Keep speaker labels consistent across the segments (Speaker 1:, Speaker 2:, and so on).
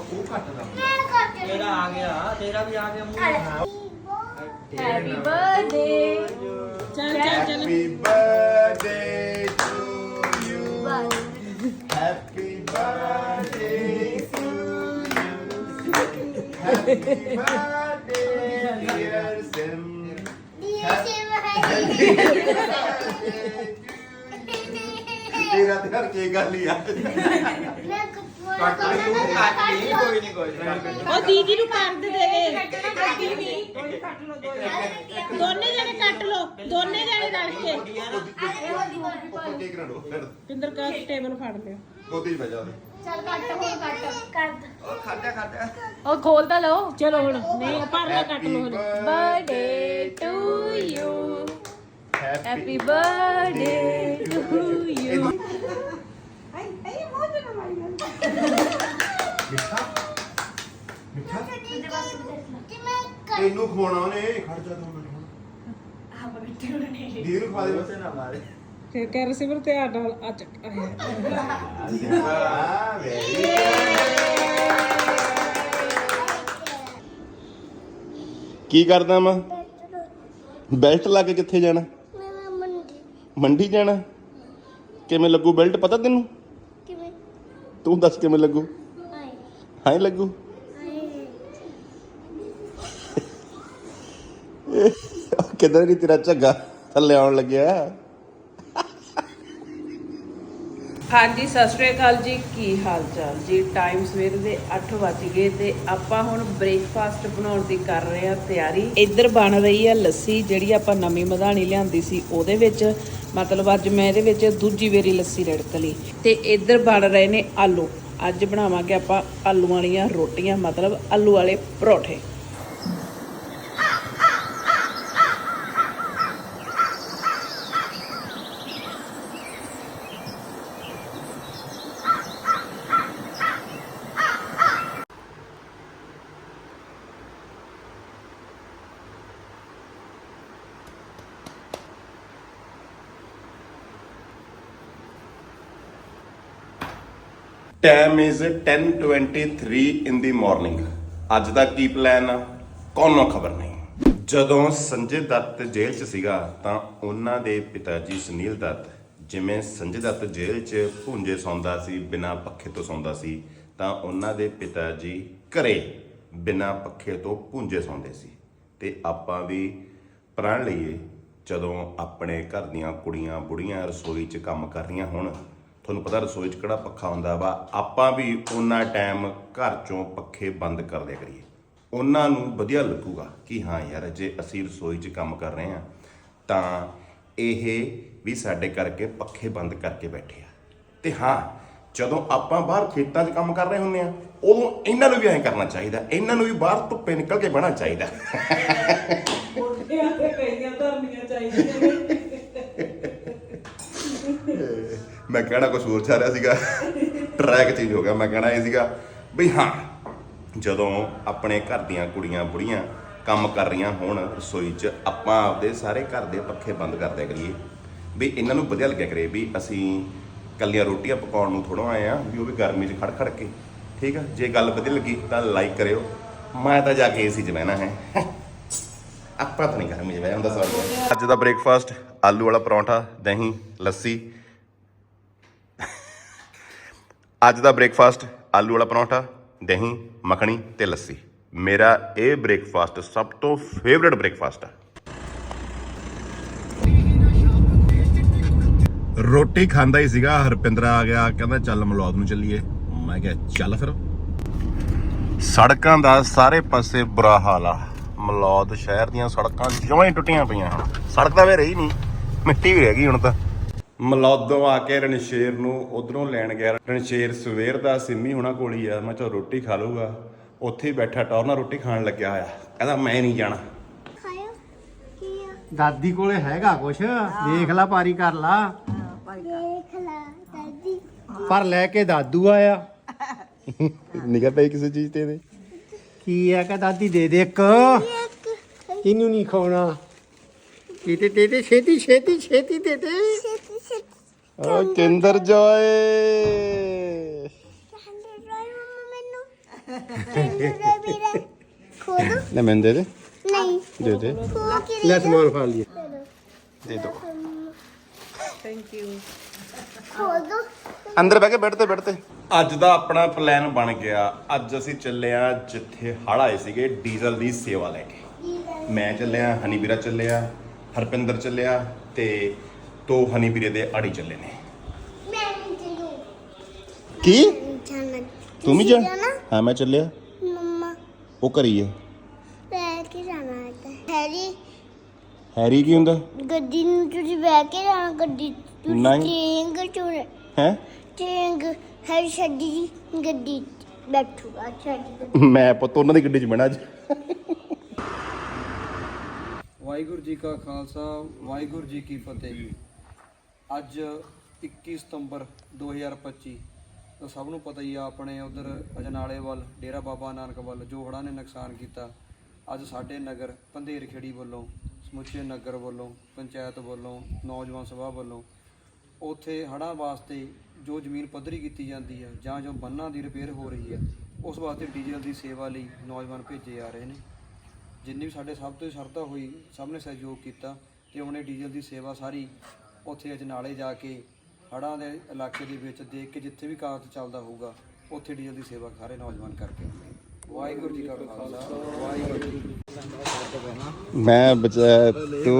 Speaker 1: ਉਹ ਘਟਦਾ ਹੁੰਦਾ।
Speaker 2: ਤੇਰਾ ਆ ਗਿਆ ਤੇਰਾ ਵੀ ਆ ਗਿਆ ਮੂੰਹ।
Speaker 3: ਹੈਪੀ ਬਰਥਡੇ ਚੱਲ ਚੱਲ ਚੱਲ
Speaker 1: happy birthday to you happy birthday to you happy birthday dear sim ਤੇਰਾ ਤੇ ਹਰ ਕੀ ਗੱਲ ਹੀ ਆ ਕੱਟ ਲਈ ਤੂੰ
Speaker 2: ਕੱਟ ਲਈ ਕੋਈ ਨਹੀਂ ਕੋਈ ਨਹੀਂ।
Speaker 3: ਉਹ ਦੀਦੀ ਨੂੰ ਕਰ ਦੇ ਦੇ। ਦੋਨੇ ਜਣੇ ਕੱਟ ਲੋ ਦੋਨੇ ਜਣੇ ਰਲ ਕੇ
Speaker 1: ਉੱਪਰ ਕੇਕ ਨਾ ਡੋ
Speaker 3: ਪਿੰਦਰ ਕਾ ਟੇਬਲ ਫੜ ਲਿਓ
Speaker 1: ਗੋਦੀ ਚ ਬਹਿ ਜਾ। ਉਹਦੇ।
Speaker 2: ਉਹ ਖਾਦਾ ਖਾਦਾ
Speaker 4: ਉਹ ਖੋਲ ਤਾਂ ਲਓ।
Speaker 3: ਚਲੋ ਹੁਣ ਨਹੀਂ ਪਰ ਨਾ ਕੱਟ ਲੋ ਹੁਣ।
Speaker 4: Birthday to you happy birthday to you
Speaker 1: ਮਿੱਠਾ? ਮਿੱਠਾ? ਤੈਨੂੰ ਖਵਾਉਣਾ ਉਹਨੇ ਖੜ ਜਾ ਦੋ ਮਿੰਟ ਹੁਣ ਦੀਦੀ ਨੂੰ। ਖਵਾ ਦੇ। ਬਸ
Speaker 2: ਨਾ ਮਾਰੇ।
Speaker 3: ਫਿਰ ਕਰ ਸਿਮਰ ਤੇ ਆ ਨਾਲ ਆ ਚੱਕ ਆਇਆ
Speaker 1: ਹਾਂ ਵੈਰੀ ਕੀ ਕਰਦਾ ਮੈਂ ਬੈਲਟ ਲਾ ਕੇ ਕਿੱਥੇ ਜਾਣਾ? ਮੰਡੀ ਜਾਣਾ? ਕਿਵੇਂ ਲੱਗੂ ਬੈਲਟ? ਪਤਾ ਤੈਨੂੰ? ਤੂੰ ਦੱਸ ਕਿਵੇਂ ਲੱਗੂ? ਹਾਂ ਲੱਗੂ। ਕਿਦਾਂ ਨਹੀਂ ਤੇਰਾ ਝੱਗਾ ਥੱਲੇ ਆਉਣ ਲੱਗਿਆ?
Speaker 3: ਹਾਂਜੀ, ਸਤਿ ਸ਼੍ਰੀ ਅਕਾਲ ਜੀ। ਕੀ ਹਾਲ ਚਾਲ ਜੀ? ਟਾਈਮ ਸਵੇਰ ਦੇ 8 ਵੱਜ ਗਏ ਤੇ ਆਪਾਂ ਹੁਣ ਬ੍ਰੇਕਫਾਸਟ ਬਣਾਉਣ ਦੀ ਕਰ ਰਹੇ ਆ ਤਿਆਰੀ। ਇੱਧਰ ਬਣ ਰਹੀ ਆ ਲੱਸੀ, ਜਿਹੜੀ ਆਪਾਂ ਨਵੀਂ ਮਧਾਣੀ ਲਿਆਂਦੀ ਸੀ, ਉਹਦੇ ਵਿੱਚ। ਮਤਲਬ ਅੱਜ ਮੈਂ ਇਹਦੇ ਵਿੱਚ ਦੂਜੀ ਵੇਰੀ ਲੱਸੀ ਰੜਕ ਲਈ ਤੇ ਇੱਧਰ ਬਣ ਰਹੇ ਨੇ ਆਲੂ। ਅੱਜ ਬਣਾਵਾਂਗੇ ਆਪਾਂ ਆਲੂ ਵਾਲੀਆਂ ਰੋਟੀਆਂ ਮਤਲਬ ਆਲੂ ਵਾਲੇ ਪਰੌਠੇ।
Speaker 1: Time is 10:23 in the morning ਅੱਜ ਦਾ ਕੀ ਪਲਾਨ ਆ? ਕੋਨੋਂ ਖਬਰ ਨਹੀਂ? ਜਦੋਂ ਸੰਜੇ ਦੱਤ ਜੇਲ੍ਹ 'ਚ ਸੀਗਾ, ਤਾਂ ਉਹਨਾਂ ਦੇ ਪਿਤਾ ਜੀ ਸੁਨੀਲ ਦੱਤ ਜਿਵੇਂ ਸੰਜੇ ਦੱਤ ਜੇਲ੍ਹ 'ਚ ਭੁੰਜੇ ਸੌਂਦਾ ਸੀ, ਬਿਨਾਂ ਪੱਖੇ ਤੋਂ ਸੌਂਦਾ ਸੀ, ਤਾਂ ਉਹਨਾਂ ਦੇ ਪਿਤਾ ਜੀ ਘਰੇ ਬਿਨਾਂ ਪੱਖੇ ਤੋਂ ਭੁੰਜੇ ਸੌਂਦੇ ਸੀ। ਤੇ ਆਪਾਂ ਵੀ ਪ੍ਰਣ ਲਈਏ, ਜਦੋਂ ਆਪਣੇ ਘਰ ਦੀਆਂ ਕੁੜੀਆਂ ਬੁੜੀਆਂ ਰਸੋਈ 'ਚ ਕੰਮ ਕਰ ਰਹੀਆਂ ਹੁਣ ਤੁਹਾਨੂੰ ਪਤਾ ਰਸੋਈ 'ਚ ਕਿਹੜਾ ਪੱਖਾ ਹੁੰਦਾ ਵਾ, ਆਪਾਂ ਵੀ ਉਹਨਾਂ ਟਾਈਮ ਘਰ 'ਚੋਂ ਪੱਖੇ ਬੰਦ ਕਰ ਦਿਆ ਕਰੀਏ। ਉਹਨਾਂ ਨੂੰ ਵਧੀਆ ਲੱਗੂਗਾ ਕਿ ਹਾਂ ਯਾਰ, ਜੇ ਅਸੀਂ ਰਸੋਈ 'ਚ ਕੰਮ ਕਰ ਰਹੇ ਹਾਂ, ਤਾਂ ਇਹ ਵੀ ਸਾਡੇ ਕਰਕੇ ਪੱਖੇ ਬੰਦ ਕਰਕੇ ਬੈਠੇ ਆ। ਤੇ ਹਾਂ, ਜਦੋਂ ਆਪਾਂ ਬਾਹਰ ਖੇਤਾਂ 'ਚ ਕੰਮ ਕਰ ਰਹੇ ਹੁੰਦੇ ਆ ਉਦੋਂ ਇਹਨਾਂ ਨੂੰ ਵੀ ਐਂ ਕਰਨਾ ਚਾਹੀਦਾ, ਇਹਨਾਂ ਨੂੰ ਵੀ ਬਾਹਰ ਧੁੱਪੇ ਨਿਕਲ ਕੇ ਬਹਿਣਾ ਚਾਹੀਦਾ। ਮੈਂ ਕਹਿਣਾ ਕੁਝ ਹੋਰ ਚੱਲ ਰਿਹਾ ਸੀਗਾ। ਟਰੈਕ ਚੇਂਜ ਹੋ ਗਿਆ, ਮੈਂ ਕਹਿਣਾ ਇਹ ਸੀਗਾ ਬਈ ਹਾਂ, ਜਦੋਂ ਆਪਣੇ ਘਰ ਦੀਆਂ ਕੁੜੀਆਂ ਬੁੜੀਆਂ ਕੰਮ ਕਰ ਰਹੀਆਂ ਹੋਣ ਰਸੋਈ 'ਚ, ਆਪਾਂ ਆਪਦੇ ਸਾਰੇ ਘਰ ਦੇ ਪੱਖੇ ਬੰਦ ਕਰ ਦਿਆ ਕਰੀਏ। ਵੀ ਇਹਨਾਂ ਨੂੰ ਵਧੀਆ ਲੱਗਿਆ ਕਰੇ ਵੀ ਅਸੀਂ ਕੱਲੀਆਂ ਰੋਟੀਆਂ ਪਕਾਉਣ ਨੂੰ ਥੋੜਾ ਆਏ ਆ ਵੀ ਉਹ ਵੀ ਗਰਮੀ 'ਚ ਖੜ ਖੜ ਕੇ। ਠੀਕ ਆ? ਜੇ ਗੱਲ ਵਧੀਆ ਲੱਗੀ ਤਾਂ ਲਾਈਕ ਕਰਿਓ। ਮੈਂ ਤਾਂ ਜਾ ਕੇ ਏਸੀ 'ਚ ਬਹਿਣਾ ਹੈ। ਆਪਾਂ ਤਾਂ ਨਹੀਂ ਗਰਮੀ 'ਚ ਬਹਿ ਜਾਂਦਾ ਸੌਰੀ ਅੱਜ ਦਾ ਬ੍ਰੇਕਫਾਸਟ ਆਲੂ ਵਾਲਾ ਪਰੌਂਠਾ, ਦਹੀਂ, ਲੱਸੀ ਅੱਜ ਦਾ ਬ੍ਰੇਕਫਾਸਟ ਆਲੂ ਵਾਲਾ ਪਰੌਂਠਾ, ਦਹੀਂ, ਮੱਖਣੀ ਤੇ ਲੱਸੀ। ਮੇਰਾ ਇਹ ਬ੍ਰੇਕਫਾਸਟ ਸਭ ਤੋਂ ਫੇਵਰਿਟ ਬ੍ਰੇਕਫਾਸਟ ਹੈ ਰੋਟੀ ਖਾਂਦਾ ਹੀ ਸੀਗਾ, ਹਰਪਿੰਦਰਾ ਆ ਗਿਆ, ਕਹਿੰਦਾ ਚੱਲ ਮਲੌਦ ਨੂੰ ਚੱਲੀਏ। ਮੈਂ ਕਿਹਾ ਚੱਲ ਫਿਰ। ਸੜਕਾਂ ਦਾ ਸਾਰੇ ਪਾਸੇ ਬੁਰਾ ਹਾਲ ਆ। ਮਲੌਦ ਸ਼ਹਿਰ ਦੀਆਂ ਸੜਕਾਂ ਜਮਾਂ ਹੀ ਟੁੱਟੀਆਂ ਪਈਆਂ ਹੁਣ ਸੜਕ ਤਾਂ ਵੇ ਰਹੀ ਨਹੀਂ, ਮਿੱਟੀ ਵੀ ਰਹਿ ਗਈ ਹੁਣ ਤਾਂ। ਮਲੌਦੋਂ ਆ ਕੇ ਰਣਸ਼ੇਰ ਨੂੰ ਉਧਰੋਂ ਲੈਣ ਗਿਆ। ਰਣਸ਼ੇਰ ਸਵੇਰ ਦਾ ਸਿੰਮੀ ਹੁਣਾ ਕੋਲ ਹੀ ਆ। ਮੈਂ ਚਾ ਰੋਟੀ ਖਾ ਲਊਗਾ। ਉੱਥੇ ਹੀ ਬੈਠਾ ਟੌਰਨਾ ਰੋਟੀ ਖਾਣ ਲੱਗਿਆ ਹੋਇਆ। ਕਹਿੰਦਾ ਮੈਂ ਨਹੀਂ ਜਾਣਾ।
Speaker 5: ਖਾਇਓ ਕੀ ਆ?
Speaker 6: ਦਾਦੀ ਕੋਲੇ ਹੈਗਾ ਕੁਛ? ਦੇਖ ਲਾ ਪਾਰੀ ਕਰ ਲਾ।
Speaker 5: ਦੇਖ ਲਾ ਦਾਦੀ।
Speaker 6: ਪਰ ਲੈ ਕੇ ਦਾਦੂ ਆਇਆ।
Speaker 1: ਨਿਗਾਹ ਪਈ ਕਿਸੇ ਚੀਜ਼ ਤੇ ਇਹਦੇ?
Speaker 6: ਕੀ ਆ ਕਿ ਦਾਦੀ ਦੇ ਦੇ ਇੱਕ।
Speaker 5: ਇੱਕ।
Speaker 6: ਇਹਨੂੰ ਨਹੀਂ ਖਾਣਾ ਕਿਤੇ ਦੇ ਦੇ ਛੇਤੀ ਛੇਤੀ ਛੇਤੀ ਦੇ ਦੇ।
Speaker 1: ਓ ਕਿੰਦਰ ਜੋਏ।
Speaker 5: ਰਾਈ ਮੰਮਾ ਮੈਨੂੰ ਚੰਦੂ ਦੇ ਵੀਰੇ ਖੋਦੋ
Speaker 1: ਲੈ ਮੈਨੂੰ ਦੇ ਦੇ।
Speaker 5: ਨਹੀਂ
Speaker 1: ਦੇ ਦੇ।
Speaker 6: ਲੈ ਸਮਾਨ ਫੜ ਲਿਆ
Speaker 1: ਦੇ ਦੋ।
Speaker 3: ਥੈਂਕ ਯੂ
Speaker 5: ਖੋਦੋ
Speaker 1: ਅੰਦਰ ਬਹਿ ਕੇ ਬੈਠ ਤੇ ਬੈਠ ਤੇ। ਅੱਜ ਦਾ ਆਪਣਾ ਪਲਾਨ ਬਣ ਗਿਆ। ਅੱਜ ਅਸੀਂ ਚੱਲੇ ਆ ਜਿੱਥੇ ਹੜ ਆਏ ਸੀਗੇ ਡੀਜ਼ਲ ਦੀ ਸੇਵਾ ਲੈ ਕੇ। ਮੈਂ ਚੱਲਿਆ ਹਨੀ ਵੀਰਾ ਚੱਲਿਆ ਹਰਪਿੰਦਰ ਚੱਲਿਆ ਤੇ ਦੋ ਹਨੀ ਵੀਰੇ ਦੇ ਆੜੀ ਚੱਲੇ ਨੇ।
Speaker 5: ਮੈਂ ਨਹੀਂ ਚਲੂ
Speaker 1: ਕੀ?
Speaker 5: ਜਾਣਾ।
Speaker 1: ਤੂੰ ਵੀ
Speaker 5: ਤੁਸੀਂ
Speaker 1: ਜਾ?
Speaker 5: ਜਾਣਾ?
Speaker 1: ਹਾਂ ਮੈਂ ਚੱਲਿਆ।
Speaker 5: ਮੰਮਾ।
Speaker 1: ਉਹ ਕਰੀਏ।
Speaker 5: ਬਹਿ ਕੇ ਜਾਣਾ ਹੈ ਤਾਂ। ਹੈਰੀ।
Speaker 1: ਹੈਰੀ ਕੀ ਹੁੰਦਾ?
Speaker 5: ਗੱਡੀ ਨੂੰ ਤੁਸੀਂ ਬਹਿ ਕੇ ਜਾਣਾ ਗੱਡੀ ਤੁਸੀਂ। ਟ੍ਰੇਨ ਚੁਣ।
Speaker 1: ਹੈ?
Speaker 5: ਟ੍ਰੇਨ ਹੈਰੀ ਛੱਡੀ ਜੀ ਗੱਡੀ ਬੈਠੂਗਾ ਛੱਡੀ
Speaker 1: ਮੈਂ ਪੁੱਤ ਉਹਨਾਂ ਦੀ ਗੱਡੀ 'ਚ ਬਹਿਣਾ ਅੱਜ।
Speaker 7: ਵਾਹਿਗੁਰੂ ਜੀ ਕਾ ਖਾਲਸਾ ਵਾਹਿਗੁਰੂ ਜੀ ਕੀ ਫਤਿਹ। ਅੱਜ 21 ਸਤੰਬਰ 2025 ਤਾਂ ਸਭ ਨੂੰ ਪਤਾ ਹੀ ਆ, ਆਪਣੇ ਉਧਰ ਅਜਨਾਲੇ ਵੱਲ ਡੇਰਾ ਬਾਬਾ ਨਾਨਕ ਵੱਲ ਜੋ ਹੜ੍ਹਾਂ ਨੇ ਨੁਕਸਾਨ ਕੀਤਾ। ਅੱਜ ਸਾਡੇ ਨਗਰ ਪੰਧੇਰ ਖੇੜੀ ਵੱਲੋਂ, ਸਮੁੱਚੇ ਨਗਰ ਵੱਲੋਂ, ਪੰਚਾਇਤ ਵੱਲੋਂ, ਨੌਜਵਾਨ ਸਭਾ ਵੱਲੋਂ, ਉੱਥੇ ਹੜ੍ਹਾਂ ਵਾਸਤੇ ਜੋ ਜ਼ਮੀਨ ਪੱਧਰੀ ਕੀਤੀ ਜਾਂਦੀ ਆ ਜਾਂ ਜੋ ਬੰਨਾਂ ਦੀ ਰਿਪੇਅਰ ਹੋ ਰਹੀ ਹੈ ਉਸ ਵਾਸਤੇ ਡੀਜ਼ਲ ਦੀ ਸੇਵਾ ਲਈ ਨੌਜਵਾਨ ਭੇਜੇ ਆ ਰਹੇ ਨੇ। ਜਿੰਨੀ ਵੀ ਸਾਡੇ ਸਭ ਤੋਂ ਸ਼ਰਧਾ ਹੋਈ, ਸਭ ਨੇ ਸਹਿਯੋਗ ਕੀਤਾ ਤੇ ਉਹਨੇ ਡੀਜ਼ਲ ਦੀ ਸੇਵਾ ਸਾਰੀ ਉੱਥੇ ਅਜਨਾਲੇ ਜਾ ਕੇ ਹੜ੍ਹਾਂ ਦੇ ਇਲਾਕੇ ਦੇ ਵਿੱਚ ਦੇਖ ਕੇ ਜਿੱਥੇ ਵੀ ਕਾਗਜ਼ ਚੱਲਦਾ ਹੋਊਗਾ ਉੱਥੇ ਡੀਜ਼ਲ ਦੀ ਸੇਵਾ ਸਾਰੇ ਨੌਜਵਾਨ ਕਰਕੇ। ਵਾਹਿਗੁਰੂ ਜੀ ਕਾ ਖਾਲਸਾ ਵਾਹਿਗੁਰੂ ਜੀ।
Speaker 1: ਮੈਂ ਬਚਾ ਤੂੰ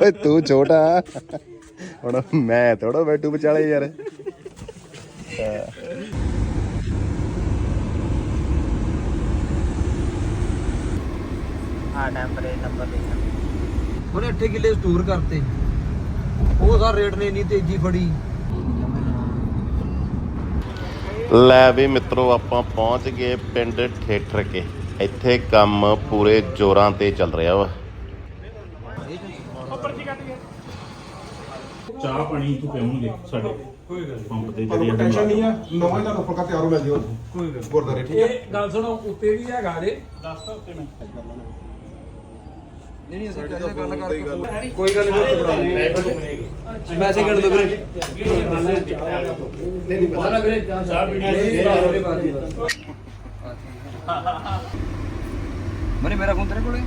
Speaker 1: ਓਏ ਤੂੰ ਛੋਟਾ ਹੁਣ ਮੈਂ ਥੋੜਾ ਬੈਠੂ ਵਿਚਾਲੇ ਯਾਰ
Speaker 2: ਆ ਨੰਬਰ ਨੰਬਰ ਲਿਖਣਾ
Speaker 7: ਉਹਨੇ 8 ਕਿੱਲੇ ਸਟੋਰ ਕਰਤੇ ਉਹ ਸਾਰ ਰੇਟ ਨੇ ਇੰਨੀ ਤੇਜ਼ੀ ਫੜੀ।
Speaker 1: ਲੈ ਵੀ ਮਿੱਤਰੋ ਆਪਾਂ ਪਹੁੰਚ ਗਏ ਪਿੰਡ ਠੇਠਰ ਕੇ। ਇੱਥੇ ਕੰਮ ਪੂਰੇ ਜ਼ੋਰਾਂ ਤੇ ਚੱਲ ਰਿਹਾ ਵਾ।
Speaker 8: ਚਾਹ ਪਾਣੀ ਤੋਂ ਪਿਉਣਗੇ ਸਾਡੇ ਪੰਪ ਤੇ ਜਿਹੜੀ
Speaker 9: ਟੈਨਸ਼ਨ ਨਹੀਂ ਆ? ਨੌਵੇਂ ਦਾ ਫੁਲਕਾ ਤਿਆਰ ਹੋ ਮਿਲ ਜਿਓ। ਗੁਰਦਾਰੇ ਠੀਕ ਹੈ
Speaker 8: ਇਹ ਗੱਲ ਸੁਣੋ ਉੱਤੇ ਵੀ ਹੈਗਾ ਜੇ। ਦੱਸਤਾ ਉੱਤੇ ਮੈਂ।
Speaker 7: ਨਹੀਂ ਨਹੀਂ ਅਸੀਂ ਕਿਸੇ ਗੱਲ ਕਰਕੇ ਕੋਈ ਗੱਲ ਨਹੀਂ ਪੈਸੇ ਕੱਢ ਦੋ ਵੀਰੇ।
Speaker 8: ਪਤਾ ਵੀਰੇ
Speaker 7: ਮਨੇ ਮੇਰਾ ਫੋਨ ਤੇਰੇ ਕੋਲੇ?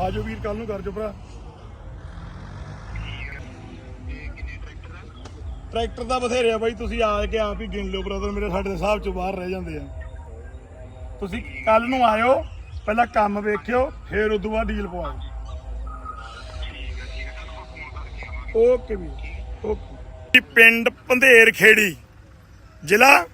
Speaker 9: ਆਜੋ ਵੀਰ ਕੱਲ ਨੂੰ ਕਰ ਜੋ ਭਰਾ। ਟਰੈਕਟਰ ਦਾ ਬਥੇਰੇ ਆ ਬਾਈ ਤੁਸੀਂ ਆ ਕੇ ਆਪ ਹੀ ਗਿਣ ਲਿਓ ਬ੍ਰਦਰ ਮੇਰੇ ਸਾਡੇ ਹਿਸਾਬ ਚ ਬਾਹਰ ਰਹਿ ਜਾਂਦੇ ਆ। ਤੁਸੀਂ ਕੱਲ ਨੂੰ ਆਇਓ ਪਹਿਲਾਂ ਕੰਮ ਵੇਖਿਓ ਫਿਰ ਉਦੋਂ ਬਾਅਦ ਡੀਲ ਪਵਾਓ। ਓਕੇ ਵੀ ਓਕੇ ਪਿੰਡ ਪੰਧੇਰ ਖੇੜੀ ਜ਼ਿਲ੍ਹਾ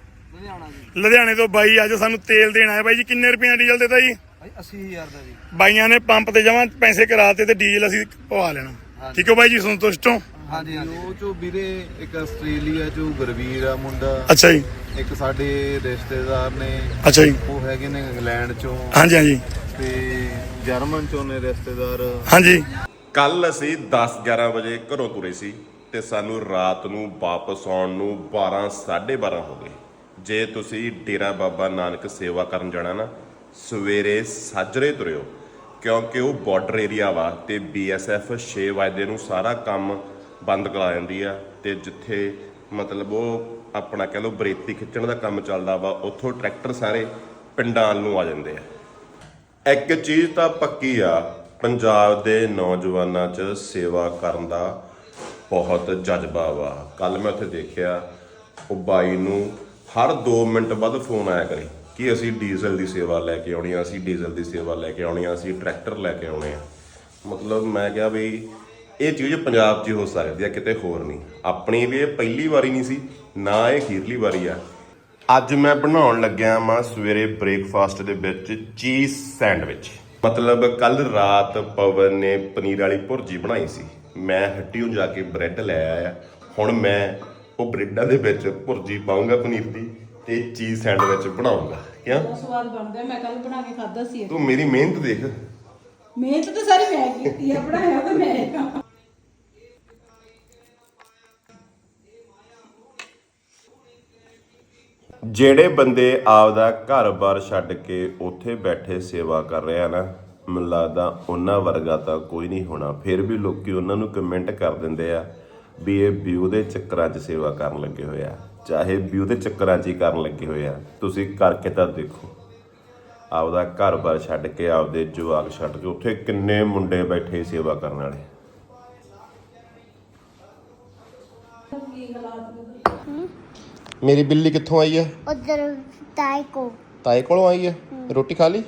Speaker 7: ਲੁਧਿਆਣਾ
Speaker 9: ਤੋਂ ਬਾਈ ਅੱਜ ਸਾਨੂੰ ਤੇਲ ਦੇਣ ਆਇਆ ਬਾਈ ਜੀ ਕਿੰਨੇ ਰੁਪਏ ਦਾ ਡੀਜ਼ਲ ਦਿੱਤਾ ਜੀ?
Speaker 7: ਭਾਈ 80000 ਦਾ ਜੀ।
Speaker 9: ਬਾਈਆਂ ਨੇ ਪੰਪ ਤੇ ਜਮਾਂ ਪੈਸੇ ਕਰਾਤੇ ਤੇ ਡੀਜ਼ਲ ਅਸੀਂ ਪਵਾ ਲੈਣਾ। ਠੀਕ ਹੋ ਬਾਈ ਜੀ ਸੰਤੁਸ਼ਟ ਹੋ?
Speaker 7: ਹਾਂਜੀ ਹਾਂਜੀ।
Speaker 10: ਉਹ ਚੋਂ ਵੀਰੇ ਇੱਕ ਆਸਟ੍ਰੇਲੀਆ ਚੋਂ ਗੁਰਵੀਰ ਆ ਮੁੰਡਾ।
Speaker 9: ਅੱਛਾ ਜੀ।
Speaker 10: ਇੱਕ ਸਾਡੇ ਰਿਸ਼ਤੇਦਾਰ ਨੇ।
Speaker 9: ਅੱਛਾ ਜੀ।
Speaker 10: ਉਹ ਹੈਗੇ ਨੇ ਇੰਗਲੈਂਡ ਚੋਂ।
Speaker 9: ਹਾਂਜੀ ਹਾਂਜੀ।
Speaker 10: ਤੇ ਜਰਮਨ ਚੋਂ ਨੇ ਰਿਸ਼ਤੇਦਾਰ।
Speaker 9: ਹਾਂਜੀ।
Speaker 1: ਕੱਲ ਅਸੀਂ 10-11 ਵਜੇ ਘਰੋਂ ਤੁਰੇ ਸੀ ਤੇ ਸਾਨੂੰ ਰਾਤ ਨੂੰ ਵਾਪਸ ਆਉਣ ਨੂੰ 12-12:30 ਹੋ ਗਏ। ਜੇ ਤੁਸੀਂ ਡੇਰਾ ਬਾਬਾ ਨਾਨਕ ਸੇਵਾ ਕਰਨ ਜਾਣਾ ਨਾ ਸਵੇਰੇ ਸਾਜਰੇ ਤੁਰਿਓ ਕਿਉਂਕਿ ਉਹ ਬਾਰਡਰ ਏਰੀਆ ਵਾ ਤੇ ਬੀਐਸਐਫ 6 ਵਜੇ ਨੂੰ ਸਾਰਾ ਕੰਮ ਬੰਦ ਕਰਾ ਜਾਂਦੀ ਆ ਤੇ ਜਿੱਥੇ ਮਤਲਬ ਉਹ ਆਪਣਾ ਕਹਿ ਲਓ ਬਰੇਤੀ ਖਿੱਚਣ ਦਾ ਕੰਮ ਚੱਲਦਾ ਵਾ, ਉੱਥੋਂ ਟਰੈਕਟਰ ਸਾਰੇ ਪਿੰਡਾਂ ਨੂੰ ਆ ਜਾਂਦੇ ਆ। ਇੱਕ ਚੀਜ਼ ਤਾਂ ਪੱਕੀ ਆ, ਪੰਜਾਬ ਦੇ ਨੌਜਵਾਨਾਂ 'ਚ ਸੇਵਾ ਕਰਨ ਦਾ ਬਹੁਤ ਜਜ਼ਬਾ ਵਾ। ਕੱਲ ਮੈਂ ਉੱਥੇ ਦੇਖਿਆ, ਉਹ ਬਾਈ ਨੂੰ ਹਰ 2 ਮਿੰਟ ਬਾਅਦ ਫੋਨ ਆਇਆ ਕਰੇ ਕਿ ਅਸੀਂ ਡੀਜ਼ਲ ਦੀ ਸੇਵਾ ਲੈ ਕੇ ਆਉਣੀ ਆ, ਅਸੀਂ ਡੀਜ਼ਲ ਦੀ ਸੇਵਾ ਲੈ ਕੇ ਆਉਣੀ ਆ, ਅਸੀਂ ਟਰੈਕਟਰ ਲੈ ਕੇ ਆਉਣੇ ਆ। ਮਤਲਬ ਮੈਂ ਕਿਹਾ ਵੀ ਇਹ ਚੀਜ਼ ਪੰਜਾਬ 'ਚ ਹੀ ਸਕਦੀ ਆ ਕਿਤੇ ਹੋਰ ਨਹੀਂ। ਆਪਣੀ ਵੀ ਇਹ ਪਹਿਲੀ ਵਾਰੀ ਨਹੀਂ ਸੀ ਨਾ ਇਹ ਅਖੀਰਲੀ ਵਾਰੀ ਆ। ਅੱਜ ਮੈਂ ਬਣਾਉਣ ਲੱਗਿਆ ਮਾਂ ਸਵੇਰੇ ਬ੍ਰੇਕਫਾਸਟ ਦੇ ਵਿੱਚ ਚੀਜ਼ ਸੈਂਡਵਿਚ। ਮਤਲਬ ਕੱਲ ਰਾਤ ਪਵਨ ਨੇ ਪਨੀਰ ਵਾਲੀ ਭੁਰਜੀ ਬਣਾਈ ਸੀ। ਮੈਂ ਹੱਟੀਓਂ ਜਾ ਕੇ ਬ੍ਰੈਡ ਲੈ ਆਇਆ। ਹੁਣ ਮੈਂ ਉਹ ਬ੍ਰੈਡਾਂ ਦੇ ਵਿੱਚ ਭੁਰਜੀ ਪਾਉਂਗਾ ਪਨੀਰ ਦੀ ਤੇ ਚੀਜ਼ ਸੈਂਡਵਿਚ ਬਣਾਉਂਗਾ ਕਿਉਂ?
Speaker 3: ਸਵਾਦ ਬਣਦਾ ਮੈਂ ਕੱਲ ਬਣਾ ਕੇ ਖਾਦਾ ਸੀ
Speaker 1: ਤੂੰ ਮੇਰੀ ਮਿਹਨਤ ਦੇਖ।
Speaker 3: ਮਿਹਨਤ ਤਾਂ ਸਾਰੀ ਮੈਂ ਕੀਤੀ ਆ ਬਣਾਇਆ ਤਾਂ ਮੈਂ ਆ।
Speaker 1: ਜਿਹੜੇ ਬੰਦੇ ਆਪਦਾ ਘਰ-ਬਾਰ ਛੱਡ ਕੇ ਉੱਥੇ ਬੈਠੇ ਸੇਵਾ ਕਰ ਰਹੇ ਆ ਨਾ, ਮੈਨੂੰ ਲੱਗਦਾ ਉਹਨਾਂ ਵਰਗਾ ਤਾਂ ਕੋਈ ਨਹੀਂ ਹੋਣਾ। ਫਿਰ ਵੀ ਲੋਕੀ ਉਹਨਾਂ ਨੂੰ ਕਮੈਂਟ ਕਰ ਦਿੰਦੇ ਆ ਵੀ ਇਹ ਵਿਊ ਦੇ ਚੱਕਰਾਂ 'ਚ ਸੇਵਾ ਕਰਨ ਲੱਗੇ ਹੋਏ ਆ, ਚਾਹੇ ਵਿਊ ਦੇ ਚੱਕਰਾਂ 'ਚ ਹੀ ਕਰਨ ਲੱਗੇ ਹੋਏ ਆ। ਤੁਸੀਂ ਕਰਕੇ ਤਾਂ ਦੇਖੋ। ਆਪਦਾ ਘਰ-ਬਾਰ ਛੱਡ ਕੇ, ਆਪਦੇ ਜਵਾਕ ਛੱਡ ਕੇ ਉੱਥੇ ਕਿੰਨੇ ਮੁੰਡੇ ਬੈਠੇ ਸੇਵਾ ਕਰਨ ਵਾਲੇ। ਮੇਰੀ ਬਿੱਲੀ ਕਿੱਥੋਂ ਆਈ ਆ
Speaker 5: ਉਧਰ ਤਾਈ ਕੋ
Speaker 1: ਤਾਏ ਕੋਲੋਂ ਆਈ ਆ ਰੋਟੀ ਖਾ ਲਈ?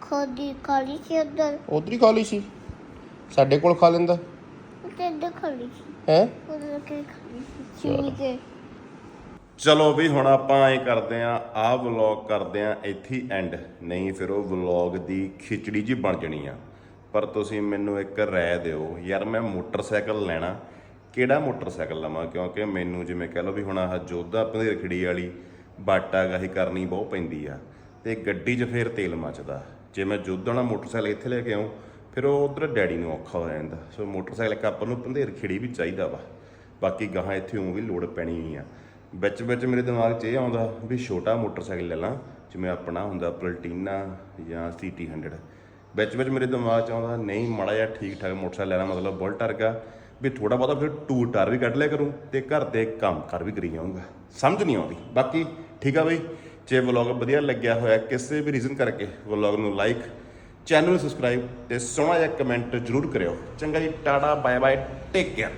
Speaker 5: ਖੋਦੀ ਖਾਲੀ ਸੀ ਉਧਰ।
Speaker 1: ਉਧਰ ਹੀ ਖਾ ਲਈ ਸੀ। ਸਾਡੇ ਕੋਲ ਖਾ ਲੈਂਦਾ।
Speaker 5: ਤੇ ਇੱਧਰ ਖਾਲੀ ਸੀ।
Speaker 1: ਹੈ?
Speaker 5: ਉਧਰ ਕੇ ਖਾਲੀ ਸੀ ਚੀਨੀ ਕੇ
Speaker 1: ਚਲੋ ਵੀ ਹੁਣ ਆਪਾਂ ਐ ਕਰਦੇ ਆ ਆਹ ਵਲੌਗ ਕਰਦੇ ਆ ਇੱਥੇ ਹੀ ਐਂਡ ਨਹੀਂ ਫਿਰ ਉਹ ਵਲੌਗ ਦੀ ਖਿਚੜੀ ਜੀ ਬਣ ਜਣੀ ਆ। ਪਰ ਤੁਸੀਂ ਮੈਨੂੰ ਇੱਕ ਰਾਏ ਦਿਓ ਯਾਰ ਮੈਂ ਮੋਟਰਸਾਈਕਲ ਲੈਣਾ ਕਿਹੜਾ ਮੋਟਰਸਾਈਕਲ ਲਵਾਂ? ਕਿਉਂਕਿ ਮੈਨੂੰ ਜਿਵੇਂ ਕਹਿ ਲਓ ਵੀ ਹੁਣ ਆਹ ਜੋਧਾ ਪੰਧੇਰ ਖੜੀ ਵਾਲੀ ਬਾਟਾ ਗਾਹੀ ਕਰਨੀ ਬਹੁਤ ਪੈਂਦੀ ਆ ਤੇ ਗੱਡੀ 'ਚ ਫੇਰ ਤੇਲ ਮੱਚਦਾ। ਜੇ ਮੈਂ ਜੋਧਾ ਵਾਲਾ ਮੋਟਰਸਾਈਕਲ ਇੱਥੇ ਲੈ ਕੇ ਆਉਂ, ਫਿਰ ਉਹ ਉਧਰ ਡੈਡੀ ਨੂੰ ਔਖਾ ਹੋ ਜਾਂਦਾ। ਸੋ ਮੋਟਰਸਾਈਕਲ ਇੱਕ ਆਪਾਂ ਨੂੰ ਪੰਧੇਰ ਖੜੀ ਵੀ ਚਾਹੀਦਾ ਵਾ। ਬਾਕੀ ਗਾਹਾਂ ਇੱਥੇ ਉਹ ਵੀ ਲੋੜ ਪੈਣੀ ਆ। ਵਿੱਚ ਵਿੱਚ ਮੇਰੇ ਦਿਮਾਗ 'ਚ ਇਹ ਆਉਂਦਾ ਵੀ ਛੋਟਾ ਮੋਟਰਸਾਈਕਲ ਲੈ ਲਾਂ, ਜਿਵੇਂ ਆਪਣਾ ਹੁੰਦਾ ਪਲਟੀਨਾ ਜਾਂ ਸੀਟੀ 100 ਵਿੱਚ ਵਿੱਚ ਮੇਰੇ ਦਿਮਾਗ 'ਚ ਆਉਂਦਾ, ਨਹੀਂ ਮਾੜਾ ਜਿਹਾ ਠੀਕ ਠਾਕ ਮੋਟਰਸਾਈਕਲ ਲੈਣਾ ਮਤਲਬ ਬੁਲਟ ਵਰਗਾ। ਵੀ ਥੋੜਾ ਬਹੁਤਾ ਫਿਰ ਟੂਰ ਟਾਰ ਵੀ ਕੱਢ ਲਿਆ ਕਰੂੰ ਤੇ ਘਰ ਦੇ ਕੰਮ ਕਰ ਵੀ ਕਰੀ ਜਾਊਂਗਾ। ਸਮਝ ਨਹੀਂ ਆਉਂਦੀ। ਬਾਕੀ ਠੀਕ ਆ ਬਈ, ਜੇ ਵਲੌਗ ਵਧੀਆ ਲੱਗਿਆ ਹੋਇਆ ਕਿਸੇ ਵੀ ਰੀਜ਼ਨ ਕਰਕੇ ਵਲੌਗ ਨੂੰ ਲਾਈਕ ਚੈਨਲ ਨੂੰ ਸਬਸਕ੍ਰਾਈਬ ਤੇ ਸੋਹਣਾ ਜਿਹਾ ਕਮੈਂਟ ਜ਼ਰੂਰ ਕਰਿਓ। ਚੰਗਾ ਜੀ, tata bye bye take care